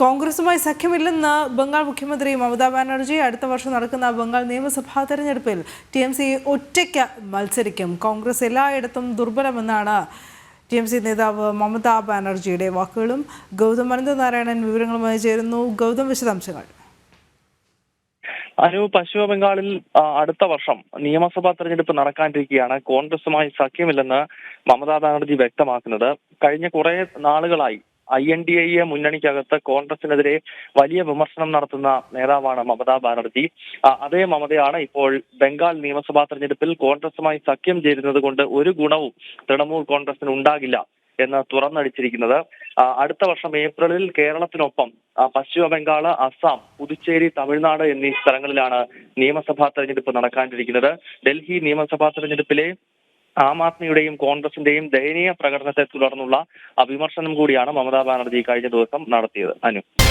കോൺഗ്രസുമായി സഖ്യമില്ലെന്ന് ബംഗാൾ മുഖ്യമന്ത്രി മമതാ ബാനർജി അടുത്ത വർഷം നടക്കുന്ന ബംഗാൾ നിയമസഭാ തെരഞ്ഞെടുപ്പിൽ ടി എം സി ഒറ്റയ്ക്ക് മത്സരിക്കും. കോൺഗ്രസ് എല്ലായിടത്തും ദുർബലമെന്നാണ് ടി എം സി നേതാവ് മമതാ ബാനർജിയുടെ വാക്കുകളും. ഗൗതം അനന്തനാരായണൻ വിവരങ്ങളുമായി ചേരുന്നു. ഗൗതം വിശദാംശങ്ങൾ. അനു പശ്ചിമ ബംഗാളിൽ അടുത്ത വർഷം നിയമസഭാ തെരഞ്ഞെടുപ്പ് നടക്കാനിരിക്കുകയാണ്. കോൺഗ്രസുമായി സഖ്യമില്ലെന്ന് മമതാ ബാനർജി വ്യക്തമാക്കുന്നത്. കഴിഞ്ഞ കുറെ നാളുകളായി ഐ എൻ ഡി എ മുന്നണിക്കകത്ത് കോൺഗ്രസിനെതിരെ വലിയ വിമർശനം നടത്തുന്ന നേതാവാണ് മമതാ ബാനർജി. അതേ മമതയാണ് ഇപ്പോൾ ബംഗാൾ നിയമസഭാ തെരഞ്ഞെടുപ്പിൽ കോൺഗ്രസുമായി സഖ്യം ചേരുന്നത് കൊണ്ട് ഒരു ഗുണവും തൃണമൂൽ കോൺഗ്രസിന് ഉണ്ടാകില്ല എന്ന് തുറന്നടിച്ചിരിക്കുന്നത്. അടുത്ത വർഷം ഏപ്രിലിൽ കേരളത്തിനൊപ്പം പശ്ചിമ ബംഗാൾ അസം പുതുച്ചേരി തമിഴ്നാട് എന്നീ സ്ഥലങ്ങളിലാണ് നിയമസഭാ തെരഞ്ഞെടുപ്പ് നടക്കാനിരിക്കുന്നത്. ഡൽഹി നിയമസഭാ തെരഞ്ഞെടുപ്പിലെ ആം ആദ്മിയുടെയും കോൺഗ്രസിന്റെയും ദയനീയ പ്രകടനത്തെ തുടർന്നുള്ള അഭിമർശനം കൂടിയാണ് മമതാ ബാനർജി കഴിഞ്ഞ ദിവസം നടത്തിയത്. അനു.